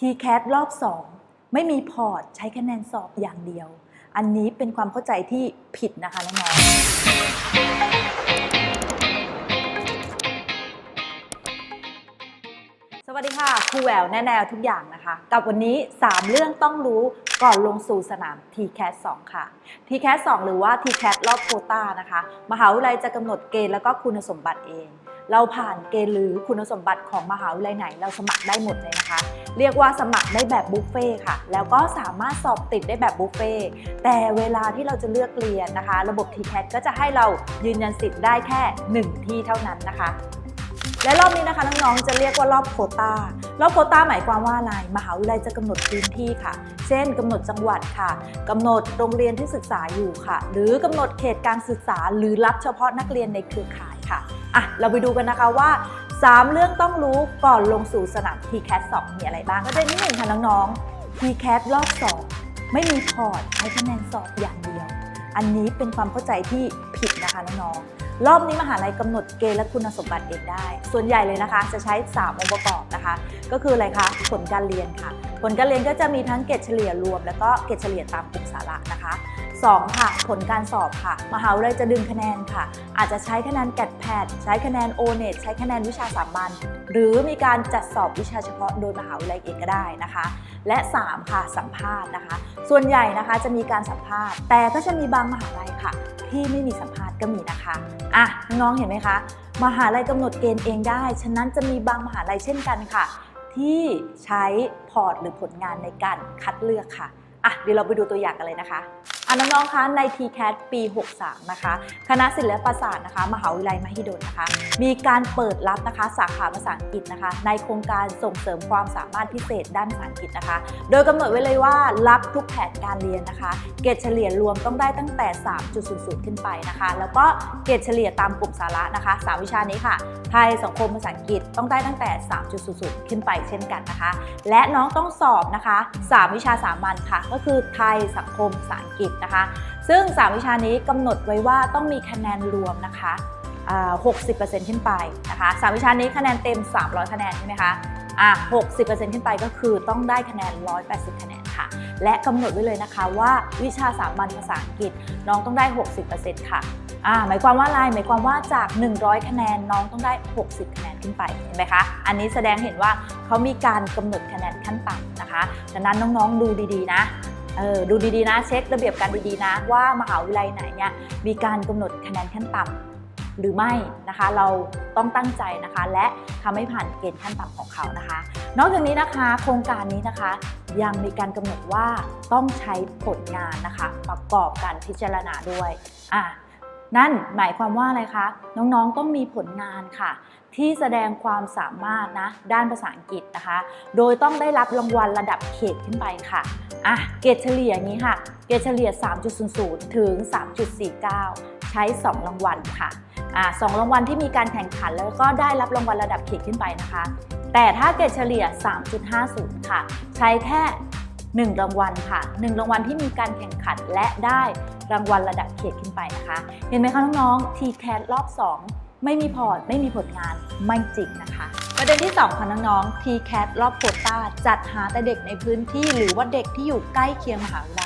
TCAT รอบ 2 ไม่มีพอร์ตใช้คะแนนสอบอย่างเดียว อันนี้เป็นความเข้าใจที่ผิดนะคะน้องๆสวัสดีค่ะครูแหววแน่แนวทุกอย่างนะคะ กับวันนี้ 3 เรื่องต้องรู้ก่อนลงสู่สนาม TCAT 2ค่ะ TCAT 2 หรือว่า TCAT รอบโคต้านะคะ มหาวิทยาลัยจะกำหนดเกณฑ์แล้วก็คุณสมบัติเอง เราผ่านเกณฑ์หรือคุณสมบัติของมหาวิทยาลัยไหน เราสมัครได้หมดเลยนะคะ เรียกว่าสมัครได้แบบบุฟเฟ่ค่ะ แล้วก็สามารถสอบติดได้แบบบุฟเฟ่แต่เวลาที่เราจะเลือกเรียนนะคะ ระบบ TCAT ก็จะให้เรายืนยันสิทธิ์ได้แค่ 1 ที่เท่านั้นนะคะและรอบนี้นะคะน้องๆจะเรียกว่ารอบโควตารอบโควตาหมายความว่าอะไรมหาวิทยาลัยจะกำหนดพื้นที่ค่ะ เช่นกำหนดจังหวัดค่ะกำหนดโรงเรียนที่ศึกษาอยู่ค่ะ หรือกำหนดเขตการศึกษาหรือรับเฉพาะนักเรียนในเครือข่ายค่ะ อะเราไปดูกันนะคะว่า 3 เรื่องต้องรู้ก่อนลงสู่สนาม TCAT 2 มีอะไรบ้างก็ได้ที่หนึ่งค่ะน้องๆ TCAT รอบ 2 ไม่มีพอร์ตใช้คะแนนสอบอย่างเดียว อันนี้เป็นความเข้าใจที่ผิดนะคะน้องๆรอบนี้มหาลัยกำหนดเกณฑ์และคุณสมบัติเองได้ ส่วนใหญ่เลยนะคะ จะใช้ 3 องค์ประกอบนะคะ ก็คืออะไรคะผลการเรียนค่ะ ผลการเรียนก็จะมีทั้งเกรดเฉลี่ยรวม แล้วก็เกรดเฉลี่ยตามกลุ่มสาระนะคะ 2 ค่ะ ผลการสอบค่ะ มหาวิทยาลัยจะดึงคะแนนค่ะ อาจจะใช้คะแนนแกดแพดใช้คะแนนโอเน็ตใช้คะแนนวิชาสามัญหรือมีการจัดสอบวิชาเฉพาะโดยมหาวิทยาลัยเองก็ได้นะคะ และ 3 ค่ะ สัมภาษณ์นะคะ ส่วนใหญ่นะคะจะมีการสัมภาษณ์ แต่ก็จะมีบางมหาลัยค่ะ ที่ไม่มีสัมภาษณ์ก็มีนะคะอะน้องๆเห็นไหมคะมหาลัยกำหนดเกณฑ์เองได้ ฉะนั้นจะมีบางมหาลัยเช่นกันค่ะ ที่ใช้พอร์ตหรือผลงานในการคัดเลือกค่ะ อะเดี๋ยวเราไปดูตัวอย่างกันเลยนะคะ อะน้องๆ คะใน TCAT ปี 63 นะคะ คณะศิลปศาสตร์นะคะ มหาวิทยาลัยมหิดลนะคะ มีการเปิดรับนะคะสาขาภาษาอังกฤษนะคะ ในโครงการส่งเสริมความสามารถพิเศษด้านภาษาอังกฤษนะคะ โดยกำหนดไว้เลยว่ารับทุกแผนการเรียนนะคะ เกรดเฉลี่ยรวมต้องได้ตั้งแต่ 3.00 ขึ้นไปนะคะ แล้วก็เกรดเฉลี่ยตามกลุ่มสาระนะคะ 3 วิชานี้ค่ะ ไทย สังคม ภาษาอังกฤษต้องได้ตั้งแต่ 3.00 ขึ้นไปเช่นกันนะคะ และน้องต้องสอบนะคะ 3 วิชาสามัญค่ะ ก็คือไทย สังคม ภาษาอังกฤษนะคะ ซึ่ง 3 วิชานี้กำหนดไว้ว่าต้องมีคะแนนรวมนะคะ60%ขึ้นไปนะคะสามวิชานี้คะแนนเต็ม 300 คะแนนใช่ไหมคะอะ60%ขึ้นไปก็คือต้องได้คะแนน 180 คะแนนค่ะ และกำหนดไว้เลยนะคะว่าวิชาสามัญภาษาอังกฤษน้องต้องได้ 60%ค่ะอ่าหมายความว่าอะไรหมายความว่าจาก 100 คะแนนน้องต้องได้ 60 คะแนนขึ้นไปเห็นไหมคะอันนี้แสดงเห็นว่าเขามีการกำหนดคะแนนขั้นต่ำนะคะดังนั้นน้องๆดูดีๆนะ เออดูดีๆนะเช็คระเบียบการดีๆนะ ว่ามหาวิทยาลัยไหนเนี่ยมีการกำหนดคะแนนขั้นต่ำหรือไม่นะคะเราต้องตั้งใจนะคะ และทำให้ผ่านเกณฑ์ขั้นต่ำของเขานะคะ นอกจากนี้นะคะ โครงการนี้นะคะ ยังมีการกำหนดว่าต้องใช้ผลงานนะคะ ประกอบการพิจารณาด้วยอะ นั่นหมายความว่าอะไรคะ น้องๆต้องมีผลงานค่ะ ที่แสดงความสามารถนะด้านภาษาอังกฤษนะคะ โดยต้องได้รับรางวัลระดับเขตขึ้นไปค่ะอะเกรดเฉลี่ยอย่างนี้ค่ะ เกรดเฉลี่ย 3.00 ถึง 3.49 ใช้ 2 รางวัลค่ะอ่าสรางวัลที่มีการแข่งขันแล้วก็ได้รับรางวัลระดับเขตขึ้นไปนะคะ แต่ถ้าเกรดเฉลี่ย 3.50 ค่ะ ใช้แค่ 1 รางวัลค่ะ 1 รางวัลที่มีการแข่งขันและได้รางวัลระดับเขตขึ้นไปนะคะ เห็นไหมคะน้องๆทีแคสรอบ 2ไม่มีพอร์ต ไม่มีผลงานไม่จริงนะคะ ประเด็นที่ 2 ค่ะน้องๆ TCAT รอบโคต้าจัดหาแต่เด็กในพื้นที่หรือว่าเด็กที่อยู่ใกล้เคียงมหาวิทยาลัย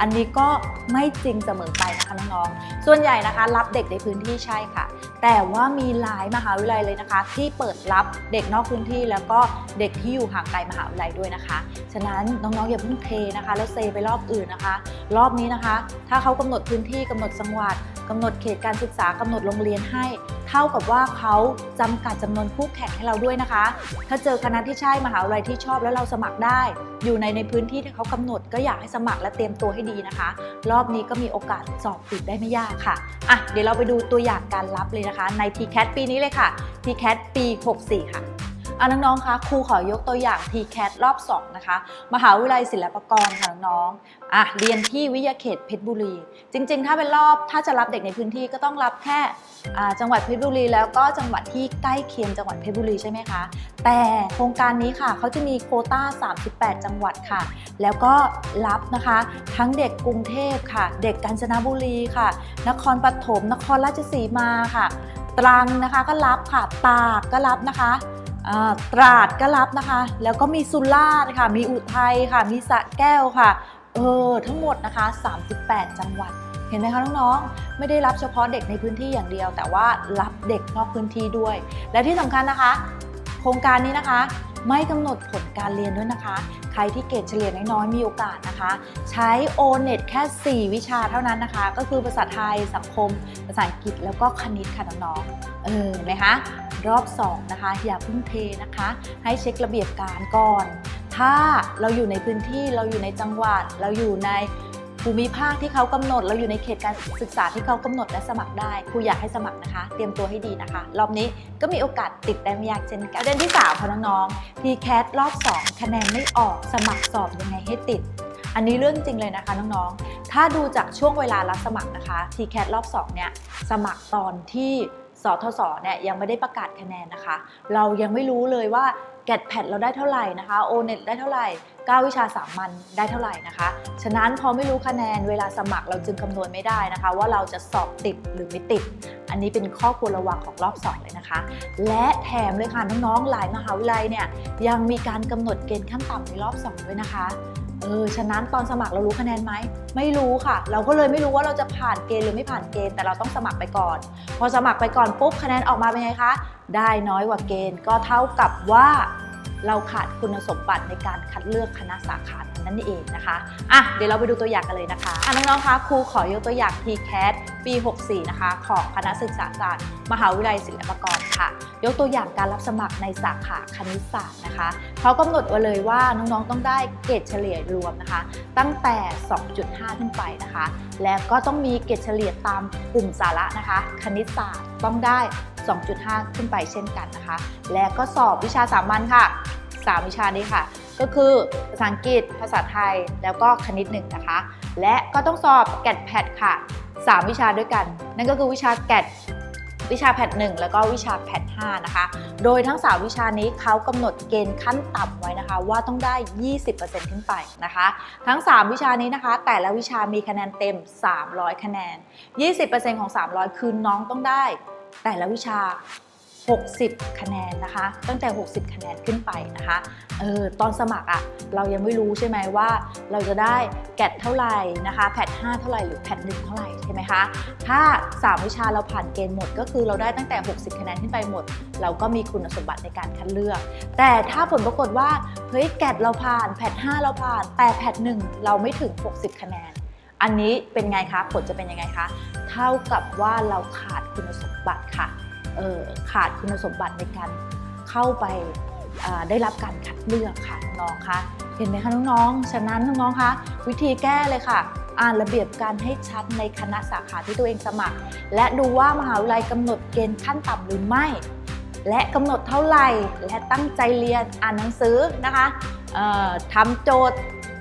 อันนี้ก็ไม่จริงเสมอไปนะคะน้องๆ ส่วนใหญ่นะคะ รับเด็กในพื้นที่ใช่ค่ะ แต่ว่ามีหลายมหาวิทยาลัยเลยนะคะ ที่เปิดรับเด็กนอกพื้นที่แล้วก็เด็กที่อยู่ห่างไกลมหาวิทยาลัยด้วยนะคะ ฉะนั้นน้องๆอย่าเพิ่งเทนะคะ แล้วเซไปรอบอื่นนะคะ รอบนี้นะคะ ถ้าเขากำหนดพื้นที่กำหนดจังหวัดกำหนดเขตการศึกษากำหนดโรงเรียนให้ ท่ากับว่าเขาจำกัดจำนวนคู่แข่งให้เราด้วยนะคะ ถ้าเจอคณะที่ใช่มหาวิทยาลัยที่ชอบแล้วเราสมัครได้ อยู่ในในพื้นที่ที่เขากำหนดก็อยากให้สมัครและเตรียมตัวให้ดีนะคะ รอบนี้ก็มีโอกาสสอบติดได้ไม่ยากค่ะอะ เดี๋ยวเราไปดูตัวอย่างการรับเลยนะคะ ใน TCAT ปีนี้เลยค่ะ TCAT ปี 64 ค่ะ อะน้องๆคะครูขอยกตัวอย่าง TCAT รอบ 2 นะคะ มหาวิทยาลัยศิลปากรค่ะน้องๆอะเรียนที่วิทยาเขตเพชรบุรี จริง ๆ ถ้าเป็นรอบถ้าจะรับเด็กในพื้นที่ก็ต้องรับแค่จังหวัดเพชรบุรี แล้วก็จังหวัดที่ใกล้เคียงจังหวัดเพชรบุรีใช่ไหมคะ แต่โครงการนี้ค่ะเขาจะมีโคต้า 38 จังหวัดค่ะ แล้วก็รับนะคะ ทั้งเด็กกรุงเทพค่ะ เด็กกาญจนบุรีค่ะ นครปฐมนครราชสีมาค่ะ ตรังนะคะก็รับค่ะตากก็รับนะคะ ตราดก็รับนะคะ แล้วก็มีสุราษฎร์ค่ะ มีอุทัยค่ะ มีสระแก้วค่ะ เออ ทั้งหมดนะคะ 38 จังหวัด เห็นไหมคะน้องๆ ไม่ได้รับเฉพาะเด็กในพื้นที่อย่างเดียว แต่ว่ารับเด็กนอกพื้นที่ด้วย และที่สำคัญนะคะ โครงการนี้นะคะ ไม่กำหนดผลการเรียนด้วยนะคะ ใครที่เกรดเฉลี่ยน้อยๆ มีโอกาสนะคะ ใช้ o n e t แค่ 4 วิชาเท่านั้นนะคะ ก็คือภาษาไทย สังคม ภาษาอังกฤษ แล้วก็คณิตค่ะน้องๆ เออเห็นไหมคะ รอบ2นะคะอย่าเพิ่งเทนะคะ ให้เช็คระเบียบการก่อน ถ้าเราอยู่ในพื้นที่เราอยู่ในจังหวัด เราอยู่ในภูมิภาคที่เขากำหนด เราอยู่ในเขตการศึกษาที่เขากำหนดและสมัครได้ครูอยากให้สมัครนะคะ เตรียมตัวให้ดีนะคะ รอบนี้ก็มีโอกาสติดได้มยากเช่นกันประเด็นที่3ค่ะน้องๆ TCAT รอบ 2 คะแนนไม่ออกสมัครสอบยังไงให้ติด อันนี้เรื่องจริงเลยนะคะน้องๆถ้าดูจากช่วงเวลารับสมัครนะคะ TCAT รอบ 2 เนี่ยสมัครตอนที่ สทศเนี่ยยังไม่ได้ประกาศคะแนนนะคะ เรายังไม่รู้เลยว่าแกดแพดเราได้เท่าไหร่นะคะ o n e t ได้เท่าไหร่ 9 วิชาสามัญได้เท่าไหร่นะคะ ฉะนั้นพอไม่รู้คะแนนเวลาสมัครเราจึงคำนวณไม่ได้นะคะ ว่าเราจะสอบติดหรือไม่ติด อันนี้เป็นข้อควรระวังของรอบ2เลยนะคะ และแถมเลยค่ะน้องๆหลายมหาวิทยาลัยเนี่ยยังมีการกำหนดเกณฑ์ขั้นต่ำในรอบ2ด้วยนะคะ เออฉะนั้นตอนสมัครเรารู้คะแนนไหมไม่รู้ค่ะ เราก็เลยไม่รู้ว่าเราจะผ่านเกณฑ์หรือไม่ผ่านเกณฑ์แต่เราต้องสมัครไปก่อน พอสมัครไปก่อนปุ๊บคะแนนออกมาเป็นไงคะ ได้น้อยกว่าเกณฑ์ก็เท่ากับว่า เราขาดคุณสมบัติในการคัดเลือกคณะสาขาน,นั่นเองนะคะอะเดี๋ยวเราไปดูตัวอย่างกันเลยนะคะอะน้องๆคะครูขอยกตัวอย่าง TCAT ปี 64 นะคะ ของคณะศึกษาศาสตร์ มหาวิทยาลัยศิลปากรค่ะ ยกตัวอย่างการรับสมัครในสาขาคณิตศาสตร์นะคะเขากำหนดไว้เลยว่าน้องๆต้องได้เกรดเฉลี่ยรวมนะคะ ตั้งแต่ 2.5 ขึ้นไปนะคะ แล้วก็ต้องมีเกรดเฉลี่ยตามกลุ่มสาระนะคะ คณิตศาสตร์ต้องได้ 2.5 ขึ้นไปเช่นกันนะคะ และก็สอบวิชาสามัญค่ะ 3 วิชานี้ค่ะ ก็คือภาษาอังกฤษ ภาษาไทย แล้วก็คณิตหนึ่งนะคะ และก็ต้องสอบแกดแพดค่ะ 3 วิชาด้วยกัน นั่นก็คือวิชาแกดวิชาแพท1แล้วก็วิชาแพท5นะคะ โดยทั้ง 3 วิชานี้เขากำหนดเกณฑ์ขั้นต่ำไว้นะคะ ว่าต้องได้ 20%ขึ้นไปนะคะ ทั้ง 3 วิชานี้นะคะ แต่ละวิชามีคะแนนเต็ม 300 คะแนน 20%ของ 300 คือน้องต้องได้ แต่ละวิชา 60 คะแนนนะคะ ตั้งแต่ 60 คะแนนขึ้นไปนะคะเออตอนสมัครอะเรายังไม่รู้ใช่ไหมว่า เราจะได้แกดเท่าไหร่นะคะ แพท5เท่าไหร่หรือแพท1เท่าไหร่ใช่ไหมคะถ้า 3 วิชาเราผ่านเกณฑ์หมด ก็คือเราได้ตั้งแต่ 60 คะแนนขึ้นไปหมด เราก็มีคุณสมบัติในการคัดเลือก แต่ถ้าผลปรากฏว่าเฮ้ยแกดเราผ่านแพท5เราผ่าน แต่แพท1เราไม่ถึง 60 คะแนน อันนี้เป็นไงคะ ผลจะเป็นยังไงคะ เท่ากับว่าเราขาดคุณสมบัติค่ะออขาดคุณสมบัติในการเข้าไปอ่าได้รับการคัดเลือกค่ะน้องคะเห็นไหมคะน้องๆ ฉะนั้นน้องๆคะวิธีแก้เลยค่ะ อ่านระเบียบการให้ชัดในคณะสาขาที่ตัวเองสมัคร และดูว่ามหาวิทยาลัยกำหนดเกณฑ์ขั้นต่ำหรือไม่ และกำหนดเท่าไหร่และตั้งใจเรียนอ่านหนังสือนะคะทำโจทย์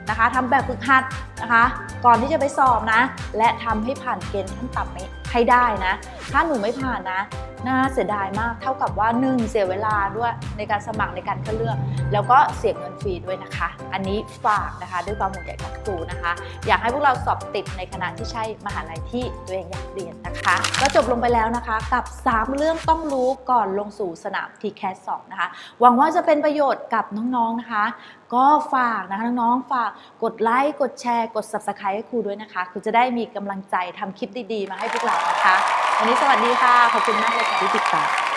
นะคะทำแบบฝึกหัดนะคะ ก่อนที่จะไปสอบนะ และทำให้ผ่านเกณฑ์ขั้นต่ำให้ได้นะ ถ้าหนูไม่ผ่านนะน่าเสียดายมากเท่ากับว่า 1 เสียเวลาด้วยในการสมัครในการคัดเลือก แล้วก็เสียเงินฟรีด้วยนะคะ อันนี้ฝากนะคะด้วยความห่วงใยของครูนะคะ อยากให้พวกเราสอบติดในคณะที่ใช่มหาลัยที่ตัวเองอยากเรียนนะคะ ก็จบลงไปแล้วนะคะกับ 3 เรื่องต้องรู้ก่อนลงสู่สนาม TCAS 2นะคะ หวังว่าจะเป็นประโยชน์กับน้องๆนะคะก็ฝากนะคะน้องๆ ฝากกดไลค์กดแชร์กด subscribe ให้ครูด้วยนะคะครูจะได้มีกำลังใจทำคลิปดีๆ มาให้พวกเรานะคะ วันนี้สวัสดีค่ะ ขอบคุณมากเลยค่ะที่ติดตาม